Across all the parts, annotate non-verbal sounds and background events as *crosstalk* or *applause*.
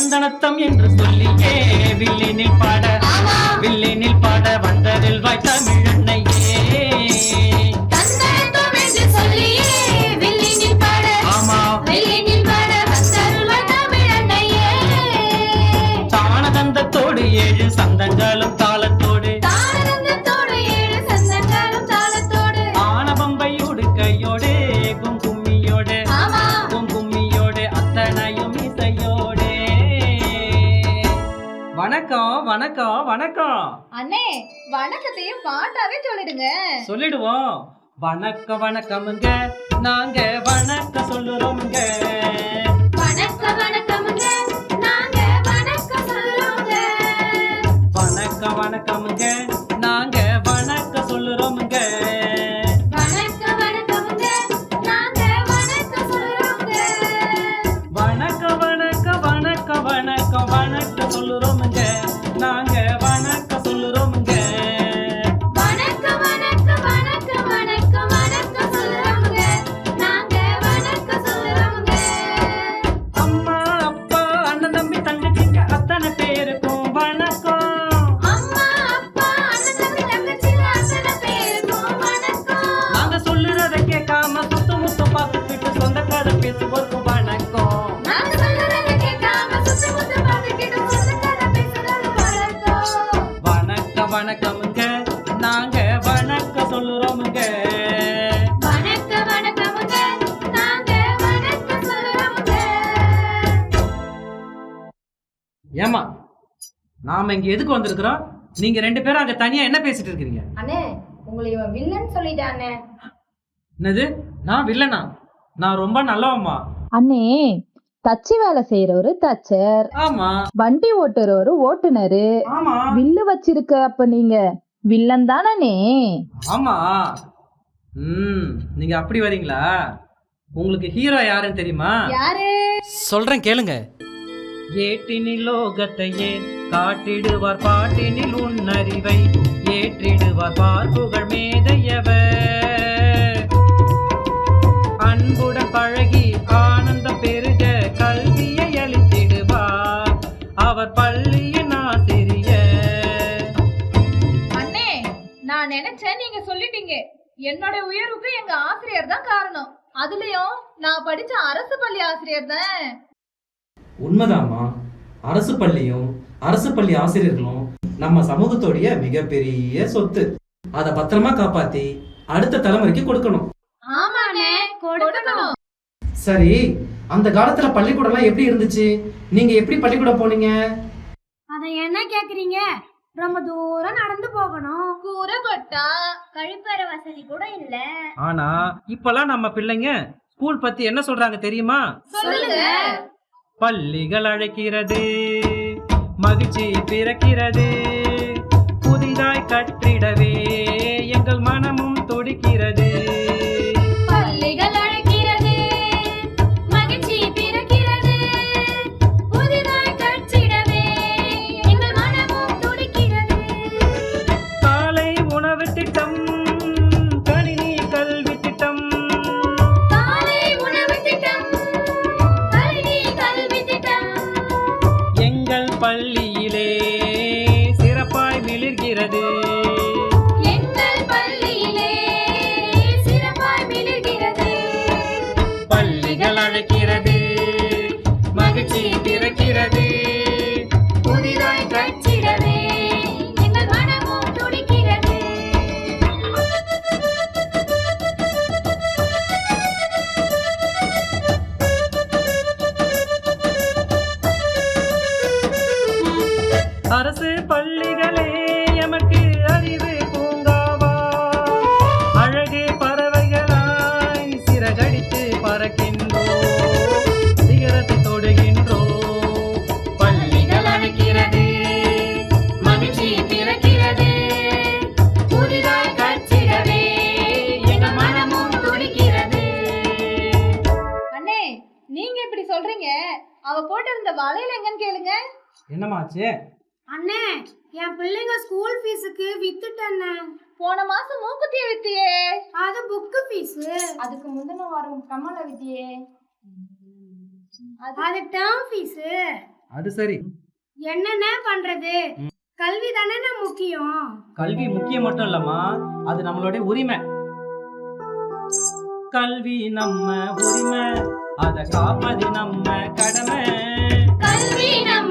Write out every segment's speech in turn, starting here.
சந்தனத்தம் என்று சொல்லியே வில்லினில் பாட வில்லினில் பாட வந்ததில் வாய் தமிழ் வணக்கம் வணக்கம். வணக்கம் அண்ணே வணக்கத்தையும் பாட்டாவே சொல்லிடுங்க. சொல்லிடுவோம். வணக்க வணக்கமுங்க. நாங்க வணக்கம் சொல்லுறோமுங்க. வணக்க வணக்கமுங்க. வணக்கமுங்க. நாங்க வணக்கம் சொல்லுறோமுங்க. வணக்க வணக்கமுங்க. நாங்க வணக்கம் சொல்றோங்க ஏமா நாம இங்க எதுக்கு வந்திருக்கிறோம்? நீங்க ரெண்டு பேரும் அங்க தனியா என்ன பேசிட்டு இருக்கீங்க? அண்ணே உங்களை இவன் வில்லன் சொல்லிட்டானே. என்னது? நான் வில்லனா? நான் ரொம்ப நல்லவம்மா. அண்ணே தச்சு வேலை செய்யறவரு தச்சர். ஆமா. வண்டி ஓட்டுறவரு ஓட்டுனரு. ஆமா. வில்லு வச்சிருக்க அப்ப நீங்க வில்லன் தானே ஆமா. ம் நீங்க அப்படி வரீங்களா? உங்களுக்கு ஹீரோ யாருன்னு தெரியுமா? யாரு? சொல்றேன் கேளுங்க. ஏட்டினில் லோகத்தையே காட்டிடுவார் பாட்டினில் உன்னறிவை. ஏற்றிடுவார் பார்ப்புகள் மேதையவர் என்னோட உயர்வுக்கு எங்க ஆசிரியர் தான் காரணம். அதுலயும் நான் படிச்ச அரசு பள்ளி ஆசிரியர் தான். உண்மைதாம்மா. அரசு பள்ளியும் அரசு பள்ளி ஆசிரியர்களும் நம்ம சமூகத்தோடைய மிகப்பெரிய சொத்து. அதை பத்திரமா காப்பாத்தி அடுத்த தலைமுறைக்கு கொடுக்கணும். ஆமாண்ணே கொடுக்கணும். சரி அந்த காலத்துல பள்ளிக்கூடம்லாம் எப்படி இருந்துச்சு? நீங்க எப்படி பள்ளிக்கூடம் போனீங்க? அதை என்ன கேக்குறீங்க? ரொம்ப தூரம் நடந்து போகணும். கூரை கொட்டா கழிப்பறை வசதி கூட இல்ல. ஆனா இப்பெல்லாம் நம்ம பிள்ளைங்க ஸ்கூல் பத்தி என்ன சொல்றாங்க தெரியுமா? சொல்லுங்க. பள்ளிகள் அழைக்கிறது மகிழ்ச்சி பிறக்கிறது புதிதாய் கற்றிடவே எங்கள் மனமும் துடிக்கிறது. பிறக்கிறது அவ போட்டிருந்த வலையில எங்கன்னு கேளுங்க. என்னமாச்சு அண்ணே என் பிள்ளைங்க ஸ்கூல் ஃபீஸுக்கு வித்துட்டேண்ணே. போன மாசம் மூக்குத்திய வித்தியே. அது புக்கு ஃபீஸ் அதுக்கு முந்தின வாரம் கமல வித்தியே. அது டேர்ம் ஃபீஸ் அது சரி. என்னென்ன பண்றது? கல்வி தானே முக்கியம். கல்வி முக்கியம் மட்டும் இல்லம்மா அது நம்மளுடைய உரிமை. கல்வி நம்ம உரிமை. அத காப்பது நம்ம கடமை. கல்வி நம்ம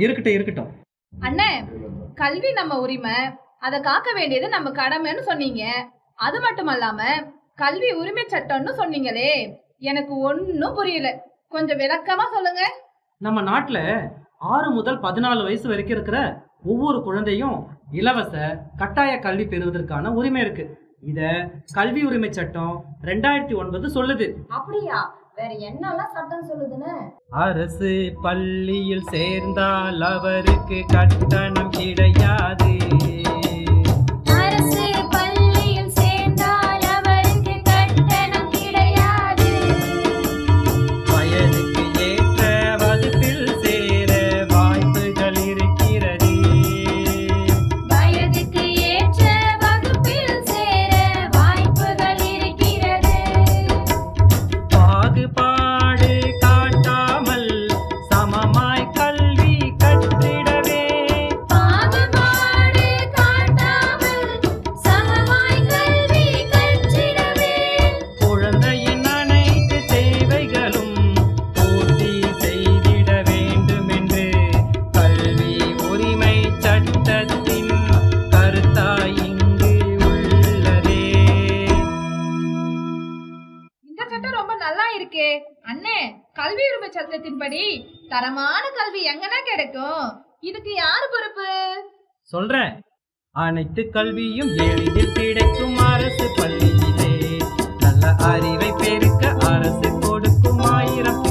இருக்கட்டும் இருக்கட்டும். அண்ணே கல்வி நம்ம உரிமை. அதை காக்க வேண்டியது நம்ம கடமைன்னு சொன்னீங்க. அது மட்டும் அல்லாம கல்வி உரிமை சட்டம்னு சொன்னீங்களே. எனக்கு ஒன்றும் புரியல. கொஞ்சம் விளக்கமா சொல்லுங்க. நம்ம நாட்டில் ஆறு முதல் பதினாலு வயசு வரைக்கும் இருக்கிற ஒவ்வொரு குழந்தையும் இலவச கட்டாய கல்வி பெறுவதற்கான உரிமை இருக்கு. இத கல்வி உரிமை சட்டம் ரெண்டாயிரத்தி ஒன்பது சொல்லுது. அப்படியா? வேற என்னெல்லாம் சட்டம் சொல்லுதுன்னு? அரசு பள்ளியில் சேர்ந்தால் அவருக்கு கட்டணம் கிடையாது. இருக்கும்படி தரமான கல்வி எங்கன்னா கிடைக்கும்? இதுக்கு யாரு பொறுப்பு? சொல்றேன். அனைத்து கல்வியும் எளிதில் கிடைக்கும் அரசு பள்ளியிலே. நல்ல அறிவை பெருக்க அரசு கொடுக்கும் ஆயிரம்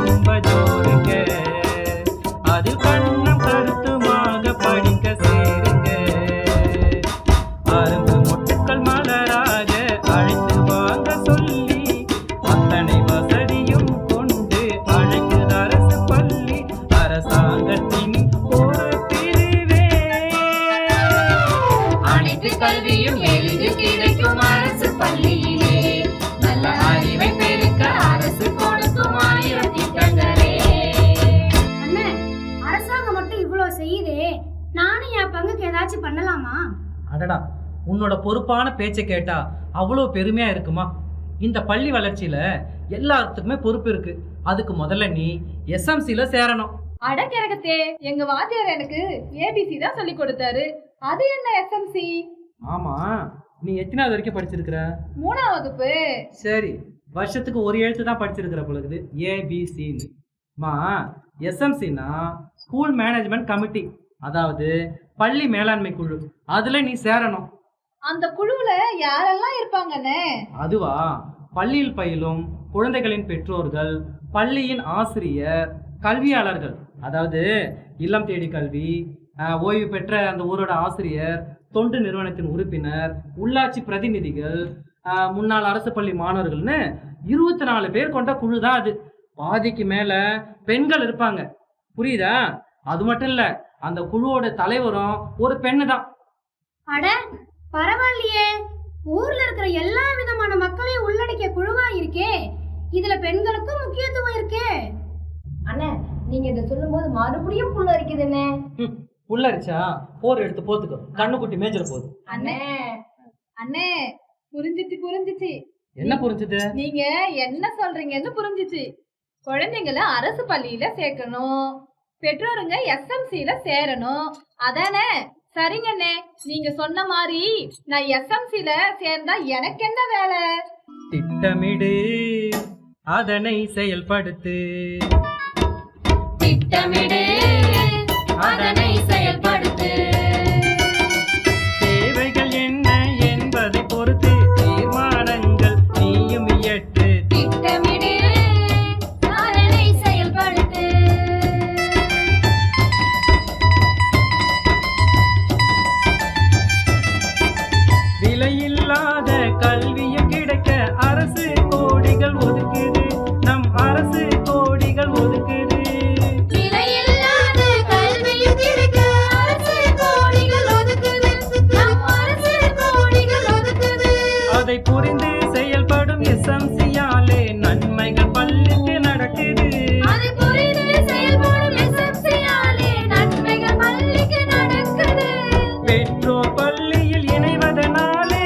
ரொம்ப தூரம் பொறுப்பான பேச்சை கேட்டால் அவ்வளோ பெருமையாக இருக்குமா? இந்த பள்ளி வளர்ச்சியில் எல்லாத்துக்குமே பொறுப்பு இருக்கு. அதுக்கு முதல்ல நீ எஸ்எம்சியில சேரணும். அடக்கிறகத்தே எங்க வாத்தியார் எனக்கு ஏபிசி தான் சொல்லி கொடுத்தாரு. அது என்ன எஸ்எம்சி ஆமா நீ எத்தனாவது வரைக்கும் படிச்சிருக்கிற? மூணாவது வகுப்பு. சரி வருஷத்துக்கு ஒரு எழுத்து தான் படிச்சிருக்கிற பொழுது ஏபிசின்னு மா எஸ்எம்சினா ஸ்கூல் மேனேஜ்மெண்ட் கமிட்டி அதாவது பள்ளி மேலாண்மை குழு. அதில் நீ சேரணும். அந்த குழுவுல யாரெல்லாம் இருப்பாங்கண்ணே அதுவா? பள்ளியில் பயிலும் குழந்தைகளின் பெற்றோர்கள் பள்ளியின் ஆசிரியர் கல்வியாளர்கள். அதாவது இல்லம் தேடி கல்வி ஓய்வு பெற்ற அந்த ஊரோட ஆசிரியர் தொண்டு நிறுவனத்தின் உறுப்பினர் உள்ளாட்சி பிரதிநிதிகள் முன்னாள் அரசு பள்ளி மாணவர்கள்னு இருபத்தி நாலு பேர் கொண்ட குழு தான் அது. பாதிக்கு மேல பெண்கள் இருப்பாங்க. புரியுதா? அது மட்டும் இல்ல அந்த குழுவோட தலைவரும் ஒரு பெண்ணு தான் பரவாயில்லையே. ஊர்ல இருக்கிற எல்லா விதமான மக்களையும் உள்ளடக்கிய குழுவா இருக்கே. இதுல பெண்களுக்கும் முக்கியத்துவம் இருக்கே. அண்ணே நீங்க இதை சொல்லும்போது மறுபடியும் புல் அரிக்குதுண்ணே. புல்லரிச்சா போர் எடுத்து போத்துக்கோ. கண்ணுக்குட்டி மேய்ச்சல போகுது அண்ணே. அண்ணே. புரிஞ்சிச்சு புரிஞ்சிச்சு. என்ன புரிஞ்சுது? நீங்க என்ன சொல்றீங்கன்னு புரிஞ்சிச்சு. குழந்தைங்கள அரசு பள்ளியில சேர்க்கணும். பெற்றோருங்க எஸ்எம்சில சேரணும். அதானே? சரிங்கண்ணே நீங்க சொன்ன மாதிரி நான் எஸ்எம்சில சேர்ந்தா எனக்கு என்ன வேலை? திட்டமிடு அதனை செயல்படுத்து. திட்டமிடு அதனை பெற்றோர் பள்ளியில் இணைவதனாலே.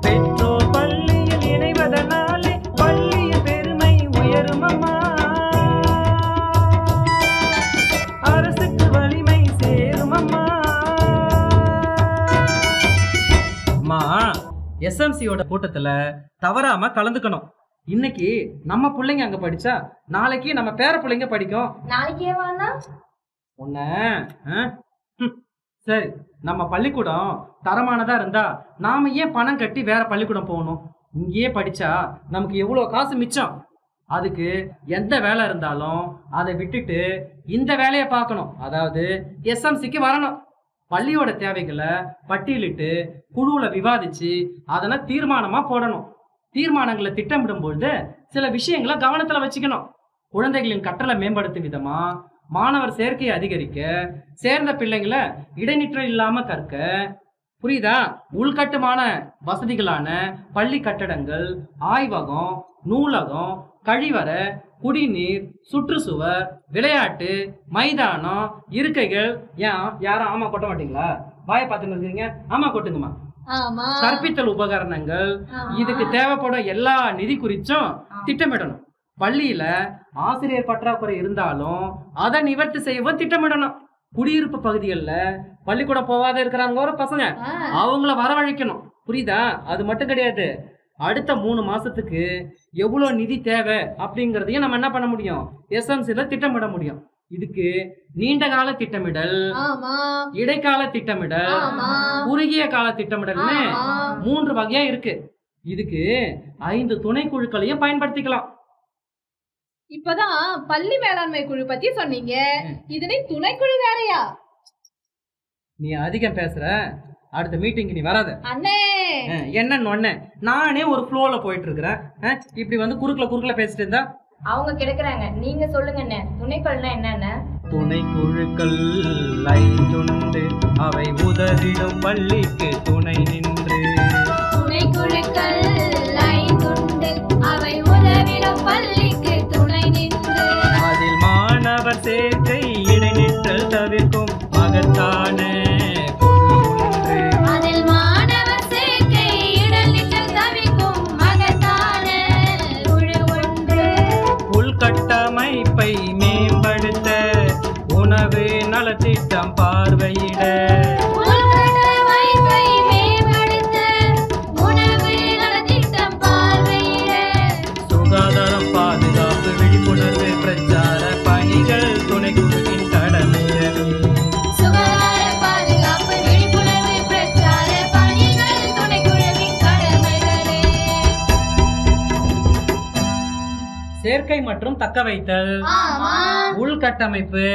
பெற்றோர் பள்ளியில் இணைவதனாலே பள்ளியின் பெருமை உயரும் அம்மா. அரசுக்கு வலிமை சேரும் அம்மா. எஸ்எம்சியோட கூட்டத்துல தவறாம கலந்துக்கணும். இன்னைக்கு நம்ம பிள்ளைங்க அங்க படிச்சா நாளைக்கு நம்ம பேர பிள்ளைங்க படிக்கும். நாளைக்கே வாண்ணா உன்ன சரி நம்ம பள்ளிக்கூடம் தரமானதா இருந்தா நாம ஏன் பணம் கட்டி வேற பள்ளிக்கூடம் போகணும்? இங்கேயே படிச்சா நமக்கு எவ்வளோ காசு மிச்சம்? அதுக்கு எந்த வேலை இருந்தாலும் அதை விட்டுட்டு இந்த வேலையை பார்க்கணும். அதாவது எஸ்எம்சிக்கு வரணும். பள்ளியோட தேவைகளை பட்டியலிட்டு குழுவில் விவாதிச்சு அதெல்லாம் தீர்மானமாக போடணும். தீர்மானங்களை திட்டமிடும் பொழுது சில விஷயங்களை கவனத்தில் வச்சுக்கணும். குழந்தைகளின் கற்றலை மேம்படுத்தும் விதமாக மாணவர் சேர்க்கையை அதிகரிக்க சேர்ந்த பிள்ளைங்களை இடைநிற்றல் இல்லாம கற்க புரியுதா? உள்கட்டுமான வசதிகளான பள்ளி கட்டடங்கள் ஆய்வகம் நூலகம் கழிவறை குடிநீர் சுற்றுச்சுவர் விளையாட்டு மைதானம் இருக்கைகள். ஏன்? யாரும் ஆமா கொட்ட மாட்டீங்களா? வாயை பார்த்துன்னு இருக்கீங்க ஆமா கொட்டுங்கம்மா. கற்பித்தல் உபகரணங்கள் இதுக்கு தேவைப்படும் எல்லா நிதி குறிச்சும் திட்டமிடணும். பள்ளியில ஆசிரியர் பற்றாக்குறை இருந்தாலும் அதை நிவர்த்தி செய்யவும் திட்டமிடணும். குடியிருப்பு பகுதிகளில் பள்ளிக்கூடம் போகாத இருக்கிறாங்க ஒரு பசங்க. அவங்கள வரவழைக்கணும். புரியுதா? அது மட்டும் கிடையாது. அடுத்த மூணு மாசத்துக்கு எவ்வளோ நிதி தேவை அப்படிங்கிறதையும் நம்ம என்ன பண்ண முடியும்? எஸ்எம்சில திட்டமிட முடியும். இதுக்கு நீண்ட கால திட்டமிடல் இடைக்கால திட்டமிடல் குறுகிய கால திட்டமிடல்னு. மூன்று வகையா இருக்கு. இதுக்கு ஐந்து துணை குழுக்களையும் பயன்படுத்திக்கலாம். இப்பதான் பள்ளி மேலாண்மை குழு பத்தி சொன்னீங்க. இதுனை துணைக்குழு வேறயா? நீ அதிகம் பேசுற. அடுத்த மீட்டிங்க்கு நீ வராத. அண்ணே! என்னன்னு ஒண்ணு நானே ஒரு ஃப்ளோல போயிட்டு இருக்கிறேன் இப்படி வந்து குறுக்கல குறுக்கல பேசிட்டு இருந்தா? அவங்க கிடக்குறாங்க. நீங்க சொல்லுங்கண்ணே துணைக்கோள்னா என்னண்ணே துணை குழுக்கள் ஐந்துண்டு. அவை உதவிடும் பள்ளிக்கு துணை நின்று சேர்க்கை மற்றும் தக்க வைத்தல். உள்கட்டமைப்பு.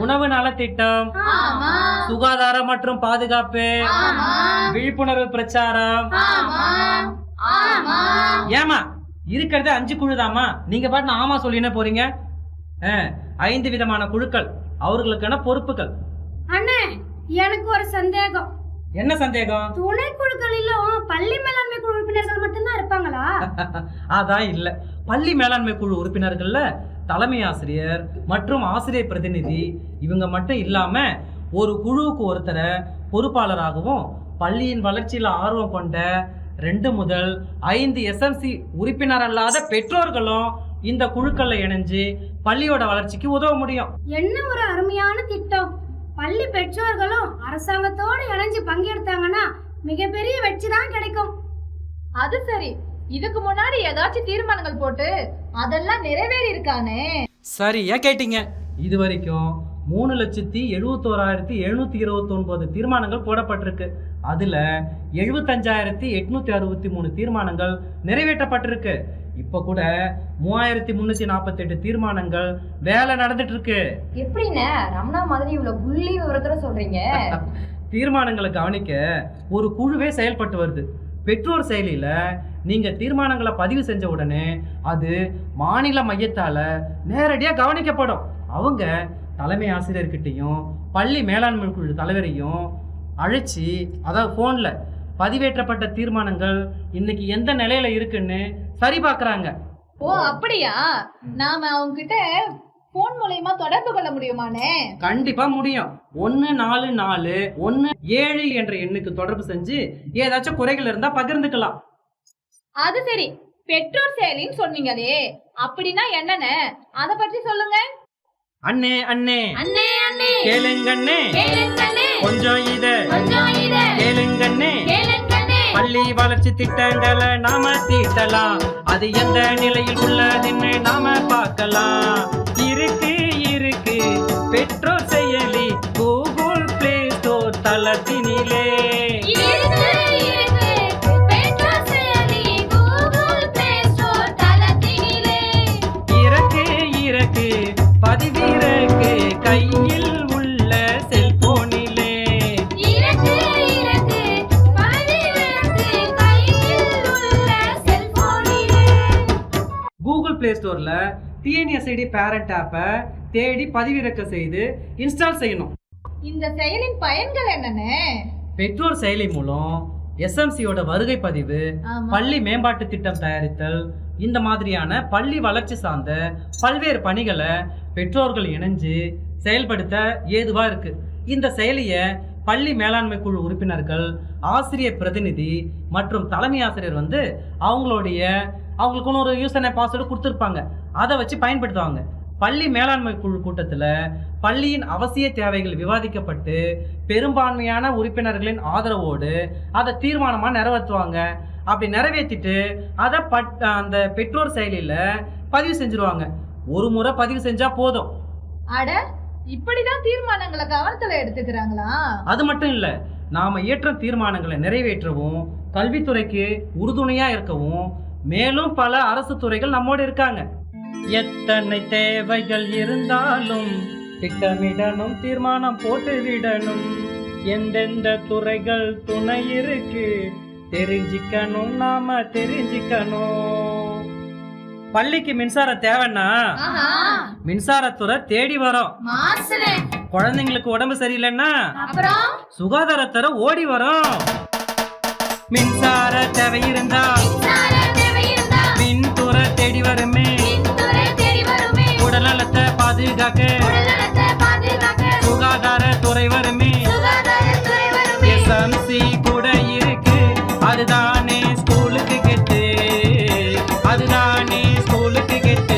உணவு நலத்திட்டம். ஆமா சுகாதார மற்றும் பாதுகாப்பு. விழிப்புணர்வு பிரச்சாரம். ஏமா இருக்கிறது அஞ்சு குழுதாம்மா. நீங்க பாட்டு ஆமா சொல்லினே போறீங்க? ஐந்து விதமான குழுக்கள். அவர்களுக்கான பொறுப்புகள். அண்ணே எனக்கு ஒரு சந்தேகம். என்ன சந்தேகம்? துணை குழுக்களிலும் பள்ளி மேலாண்மை குழு உறுப்பினர்கள் மட்டும்தான் இருப்பாங்களா? *laughs* அதான் இல்ல. பள்ளி மேலாண்மை குழு உறுப்பினர்கள்ல தலைமை ஆசிரியர் மற்றும் ஆசிரியர் பிரதிநிதி இவங்க மட்டும் இல்லாம ஒரு குழுவுக்கு ஒருத்தரை பொறுப்பாளராகவும் பள்ளியின் வளர்ச்சியில் ஆர்வம் கொண்ட ரெண்டு முதல் ஐந்து எஸ்எம்சி உறுப்பினர் அல்லாத பெற்றோர்களும் இந்த குழுக்கள்ல இணைஞ்சு பள்ளியோட வளர்ச்சிக்கு உதவ முடியும். என்ன ஒரு அருமையான திட்டம். பள்ளி பெற்றோர்களும் அரசாங்கத்தோட இணைஞ்சு பங்கெடுத்தாங்கன்னா மிகப்பெரிய வெற்றி தான் கிடைக்கும். அது சரி. இதுக்கு முன்னாடி ஏதாச்சும் தீர்மானங்கள் போட்டு அதெல்லாம் நிறைவேறி இருக்கானே சரியா கேட்டீங்க? இது வரைக்கும் மூணு லட்சத்தி எழுபத்தோராயிரத்தி எழுநூத்தி இருபத்தி ஒன்பது தீர்மானங்கள் போடப்பட்டிருக்கு. அதுல எழுபத்தஞ்சாயிரத்தி எட்நூத்தி அறுபத்தி மூணு தீர்மானங்கள் நிறைவேற்றப்பட்டிருக்கு. இப்ப கூட மூவாயிரத்தி முன்னூத்தி நாற்பத்தெட்டு தீர்மானங்கள் வேலை நடந்துட்டு இருக்கு எப்படிண்ணே? ரமணா மாதிரி இவ்வளவு புள்ளி விவரத்தோட சொல்றீங்க. *laughs* தீர்மானங்களை கவனிக்க ஒரு குழுவே செயல்பட்டு வருது. பெற்றோர் செயலியில் நீங்கள் தீர்மானங்களை பதிவு செஞ்ச உடனே அது மாநில மையத்தால் நேரடியாக கவனிக்கப்படும். அவங்க தலைமை ஆசிரியர்கிட்டையும் பள்ளி மேலாண்மை குழு தலைவரையும் அழைச்சி அதாவது ஃபோனில் பதிவேற்றப்பட்ட தீர்மானங்கள் இன்னைக்கு எந்த நிலையில இருக்குன்னு சரி பார்க்குறாங்க ஓ அப்படியா? நாம அவங்க கிட்ட போன் மூலயமா தொடர்பு கொள்ள முடியுமானே? கண்டிப்பா முடியும். ஒன்று நாலு நாலு ஒன்று ஏழு என்ற எண்ணுக்கு தொடர்பு செஞ்சு ஏதாச்சும் குறைகள் இருந்தா பகிர்ந்துக்கலாம். அது சரி. பெற்றோர் செயலின்னு சொன்னீங்களே. அப்படின்னா என்னன்னு? அத பற்றி சொல்லுங்க. அண்ணே அண்ணே. அண்ணே அண்ணே. கேளுங்கண்ணே கேளுங்கண்ணே கொஞ்சம் இத கொஞ்சம் இத கேளுங்கண்ணே. பள்ளி வளர்ச்சி திட்டங்களை நாம தீட்டலாம். அது எந்த நிலையில் உள்ளதுன்னு நாம டிஎன்எஸ்ஐடி பேரண்ட் ஆப்பை தேடி பதிவிறக்க செய்து இன்ஸ்டால் செய்யணும். இந்த செயலின் பயன்கள் என்னன்னு? பெற்றோர் செயலி மூலம் எஸ்எம்சியோட வருகை பதிவு. பள்ளி மேம்பாட்டு திட்டம் தயாரித்தல் இந்த மாதிரியான பள்ளி வளர்ச்சி சார்ந்த பல்வேறு பணிகளை பெற்றோர்கள் இணைஞ்சு செயல்படுத்த ஏதுவா இருக்கு. இந்த செயலியை பள்ளி மேலாண்மை குழு உறுப்பினர்கள் ஆசிரியர் பிரதிநிதி மற்றும் தலைமை ஆசிரியர் வந்து அவங்களுடைய அவங்களுக்குன்னு ஒரு யூசர் பாஸ்வேர்டு கொடுத்துருப்பாங்க. அதை வச்சு பயன்படுத்துவாங்க. பள்ளி மேலாண்மை குழு கூட்டத்தில் பள்ளியின் அவசிய தேவைகள் விவாதிக்கப்பட்டு பெரும்பான்மையான உறுப்பினர்களின் ஆதரவோடு அதை தீர்மானமாக நிறைவேற்றுவாங்க. அப்படி நிறைவேற்றிட்டு அதை பட் அந்த பெற்றோர் செயலியில் பதிவு செஞ்சுருவாங்க. ஒரு முறை பதிவு செஞ்சால் போதும். அட இப்படிதான் தீர்மானங்களை கவனத்துல எடுத்துக்கிறாங்களா? அது மட்டும் இல்லை நாம் இயற்றும் தீர்மானங்களை நிறைவேற்றவும் கல்வித்துறைக்கு உறுதுணையாக இருக்கவும் மேலும் பல அரசு துறைகள் நம்மோடு இருக்காங்க. எத்தனை தேவைகள் இருந்தாலும் திட்டமிடணும் தீர்மானம் போட்டு விடணும் எந்தெந்த துறைகள் துணை இருக்கு தெரிஞ்சுக்கணும் நாம தெரிஞ்சுக்கணும். பள்ளிக்கு மின்சாரம் தேவைன்னா மின்சாரத்துறை தேடி வரும். குழந்தைங்களுக்கு உடம்பு சரியில்லைன்னா சுகாதாரத்துறை ஓடி வரும். மின்சார தேவை இருந்தா சார தேவை இருந்தா மின்துறை தேடி வருமே. உடல்நலத்தை பாதுகாக்க. பாதுகாக்க. சுகாதாரத்துறை வருமே. எஸ்எம்சி கூட இருக்கு. அதுதானே ஸ்கூலுக்கு கெட்டு. அதுதானே ஸ்கூலுக்கு கெட்டு.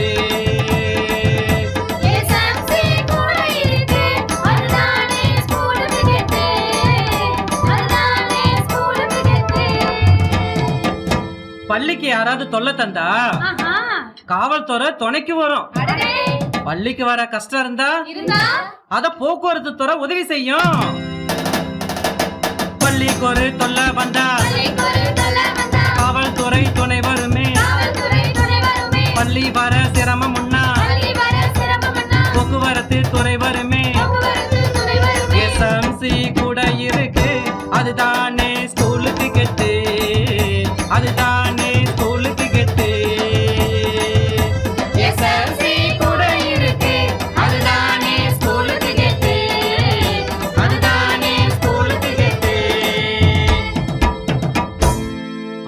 பள்ளிக்கு யாராவது தொல்லை தந்தா? காவல்துறை துணைக்கு வரும். பள்ளிக்கு வர கஷ்டம் இருந்தா? அத போக்குவரத்து துறை உதவி செய்யும். பள்ளிக்கு ஒரு தொல்லை வந்தா? காவல்துறை துணை வருமே? பள்ளி வர சிரமம் உண்ணா போக்குவரத்து துறை வருமே? எஸ்எம்சி கூட இருக்கு. அதுதானே ஸ்கூலுக்கு கெட்டு. அதுதான்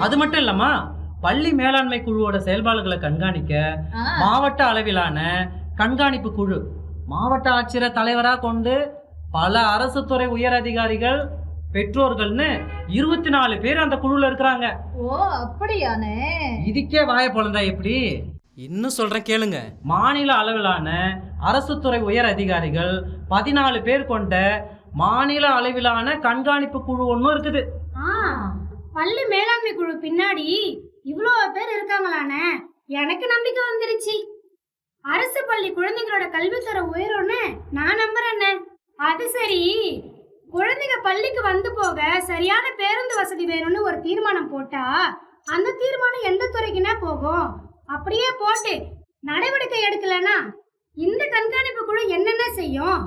அது மட்டும் இல்லம்மா பள்ளி மேலாண்மை குழுவோட செயல்பாடுகளை கண்காணிக்க மாவட்ட அளவிலான கண்காணிப்பு குழு மாவட்ட ஆட்சியரை தலைவராக கொண்டு பல அரசு துறை உயர் அதிகாரிகள் பெற்றோர்கள்னு இருபத்தி நாலு பேர் அந்த குழுல இருக்கிறாங்க. ஓ அப்படியானே இதுக்கே வாய பொழந்தா எப்படி? இன்னும் சொல்றேன் கேளுங்க. மாநில அளவிலான அரசு துறை உயர் அதிகாரிகள் பதினாலு பேர் கொண்ட மாநில அளவிலான கண்காணிப்பு குழு ஒன்றும் இருக்குது. பள்ளி மேலாண்மை குழு பின்னாடி இவ்வளோ பேர் இருக்காங்களானே? எனக்கு நம்பிக்கை வந்துருச்சு. அரசு பள்ளி குழந்தைங்களோட கல்வித்தர உயரும்னு நான் நம்புறேண்ணே அது சரி. குழந்தைங்க பள்ளிக்கு வந்து போக சரியான பேருந்து வசதி வேணும்னு ஒரு தீர்மானம் போட்டா அந்த தீர்மானம் எந்த துறைக்குன்னா போகும். அப்படியே போட்டு நடவடிக்கை எடுக்கலனா இந்த கண்காணிப்பு குழு என்னென்ன செய்யும்?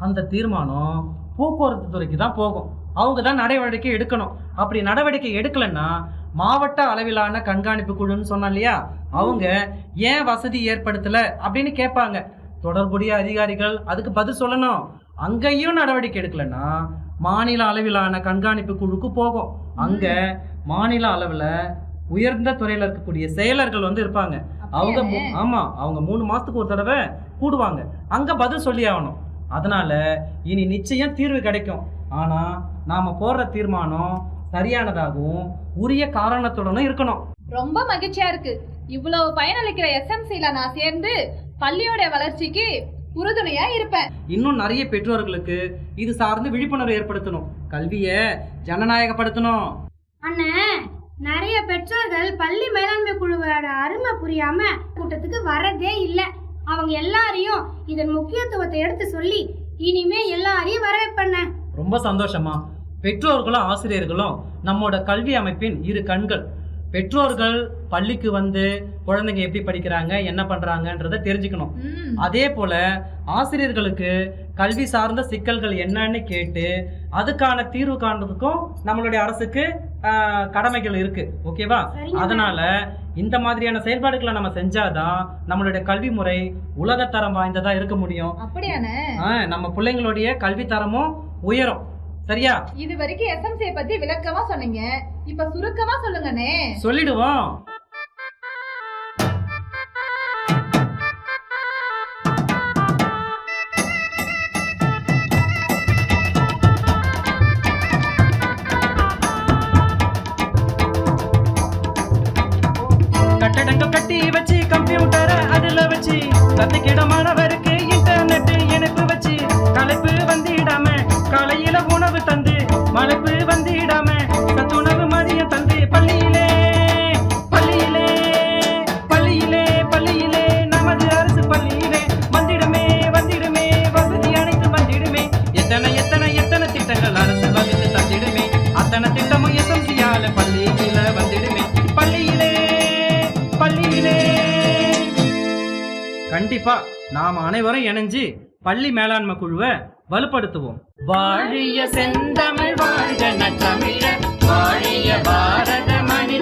அந்த தீர்மானம் போக்குவரத்து துறைக்கு தான் போகும். அவங்க தான் நடவடிக்கை எடுக்கணும். அப்படி நடவடிக்கை எடுக்கலைன்னா மாவட்ட அளவிலான கண்காணிப்பு குழுன்னு சொன்னோம் இல்லையா? அவங்க ஏன் வசதி ஏற்படுத்தல அப்படின்னு கேட்பாங்க. தொடர்புடைய அதிகாரிகள் அதுக்கு பதில் சொல்லணும். அங்கேயும் நடவடிக்கை எடுக்கலைன்னா மாநில அளவிலான கண்காணிப்பு குழுக்கு போகும். அங்க மாநில அளவில் உயர்ந்த துறையில் இருக்கக்கூடிய செயலர்கள் வந்து இருப்பாங்க. அவங்க மூ- ஆமா அவங்க மூணு மாசத்துக்கு ஒரு தடவை கூடுவாங்க. அங்க பதில் சொல்லி ஆகணும். அதனால இனி நிச்சயம் தீர்வு கிடைக்கும். ஆனா நாம போடுற தீர்மானம் சரியானதாகவும் உரிய காரணத்துடனும் இருக்கணும். ரொம்ப மகிழ்ச்சியா இருக்கு. இவ்வளவு பயனளிக்கிற எஸ்எம்சில நான் சேர்ந்து பள்ளியோட வளர்ச்சிக்கு உறுதுணையா இருப்பேன். இன்னும் நிறைய பெற்றோர்களுக்கு இது சார்ந்து விழிப்புணர்வு ஏற்படுத்தணும். கல்வியை ஜனநாயகப்படுத்தணும். அண்ணே நிறைய பெற்றோர்கள் பள்ளி மேலாண்மை குழுவோட அருமை புரியாம கூட்டத்துக்கு வரதே இல்லை. அவங்க எல்லாரையும் இதன் முக்கியத்துவத்தை எடுத்து சொல்லி இனிமே எல்லாரையும் வர வைப்பண்ண ரொம்ப சந்தோஷமா? பெற்றோர்களும் ஆசிரியர்களும் நம்மோட கல்வி அமைப்பின் இரு கண்கள். பெற்றோர்கள் பள்ளிக்கு வந்து குழந்தைங்க எப்படி படிக்கிறாங்க என்ன பண்றாங்கன்றத தெரிஞ்சுக்கணும். அதே போல ஆசிரியர்களுக்கு கல்வி சார்ந்த சிக்கல்கள் என்னன்னு கேட்டு அதுக்கான தீர்வு காண்றதுக்கும் நம்மளுடைய அரசுக்கு கடமைகள் இருக்கு. ஓகேவா. அதனால இந்த மாதிரியான செயல்பாடுகளை நம்ம செஞ்சாதான் நம்மளுடைய கல்வி முறை உலகத்தரம் வாய்ந்ததா இருக்க முடியும். நம்ம பிள்ளைங்களுடைய கல்வி தரமும் உயரும். சரியா? இது வரைக்கும் எஸ்எம்சியை பத்தி விளக்கமா சொன்னீங்க. இப்ப சுருக்கமா சொல்லுங்கண்ணே. சொல்லிடுவோம். கட்டடங்கள் கட்டி வச்சு கம்ப்யூட்டரை அதுல வச்சு கத்துக்கிட கண்டிப்பா நாம் அனைவரும் இணைஞ்சு பள்ளி மேலாண்மை குழுவை வலுப்படுத்துவோம். வாழிய செந்தமிழ் வாழ்க நற்றமிழர் வாழிய பாரத மணி